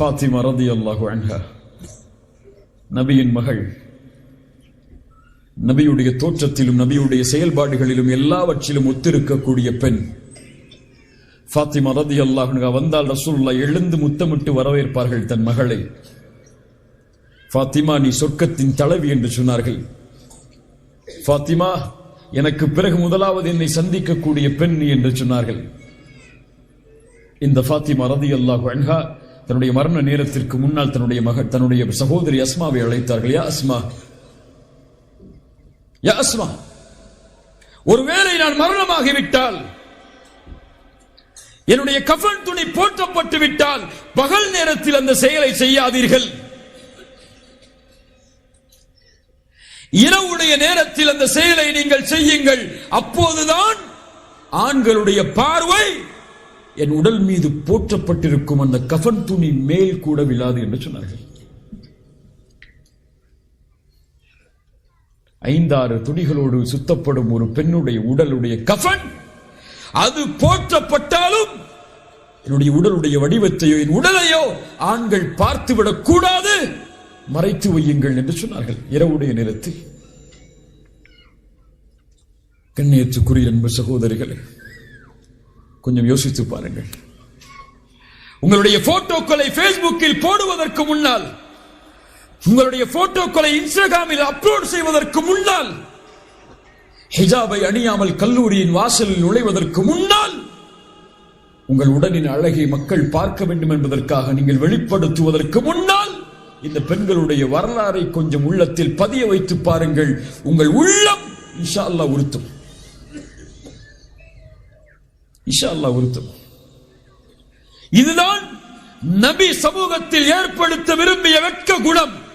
ஃபாத்திமா ரதி அல்லாஹு அன்ஹா. நபியின் மகள். நபியுடைய தோற்றத்திலும் நபியுடைய செயல்பாடுகளிலும் எல்லாவற்றிலும் ஒத்திருக்கக்கூடிய பெண். ஃபாத்திமா ரதி அல்லாஹ் வந்தால் ரசூல்லா எழுந்து முத்தமிட்டு வரவேற்பார்கள் தன் மகளை. ஃபாத்திமா நீ சொர்க்கத்தின் தலைவி என்று சொன்னார்கள். ஃபாத்திமா எனக்கு பிறகு முதலாவது என்னை சந்திக்கக்கூடிய பெண் நீ என்று சொன்னார்கள். இந்த ஃபாத்திமா ரதி அல்லாஹு அன்ஹா தன்னுடைய மரண நேரத்திற்கு முன்னால் தன்னுடைய மகள் தன்னுடைய சகோதரி அஸ்மாவை அழைத்தார்கள். யா அஸ்மா. யா அஸ்மா. ஒருவேளை நான் மரணமாகிவிட்டால் என்னுடைய கஃன் துணி போற்றப்பட்டு விட்டால் பகல் நேரத்தில் அந்த செயலை செய்யாதீர்கள். இரவுடைய நேரத்தில் அந்த செயலை நீங்கள் செய்யுங்கள். அப்போதுதான் ஆண்களுடைய பார்வை என் உடல் மீது போற்றப்பட்டிருக்கும் அந்த கஃன் துணி மேல் கூட விழாது என்று சொன்னார்கள். ஐந்தாறு துணிகளோடு சுத்தப்படும் ஒரு பெண்ணுடைய உடலுடைய கஃன் அது போற்றப்பட்டாலும் என்னுடைய உடலுடைய வடிவத்தையோ என் உடலையோ ஆண்கள் பார்த்துவிடக் கூடாது. மறைத்து வையுங்கள் என்று சொன்னார்கள். இரவுடைய நேரத்தில். கண்ணியத்துக்குரிய அன்பு சகோதரிகளே கொஞ்சம் யோசித்து பாருங்கள். உங்களுடைய போட்டோக்களை பேஸ்புக்கில் போடுவதற்கு முன்னால் உங்களுடைய போட்டோக்களை இன்ஸ்டாகிராமில் அப்லோட் செய்வதற்கு முன்னால் ஹிஜாபை அணியாமல் கல்லூரியின் வாசலில் நுழைவதற்கு முன்னால் உங்கள் உடலின் அழகை மக்கள் பார்க்க வேண்டும் என்பதற்காக நீங்கள் வெளிப்படுத்துவதற்கு முன்னால் இந்த பெண்களுடைய வரலாறை கொஞ்சம் உள்ளத்தில் பதிய வைத்து பாருங்கள். உங்கள் உள்ளம் இன்ஷா அல்லா உறுத்தும். இன்ஷா உருத்தம் உறுத்தும். இதுதான் நபி சமூகத்தில் ஏற்படுத்த விரும்பிய வெட்க குணம்.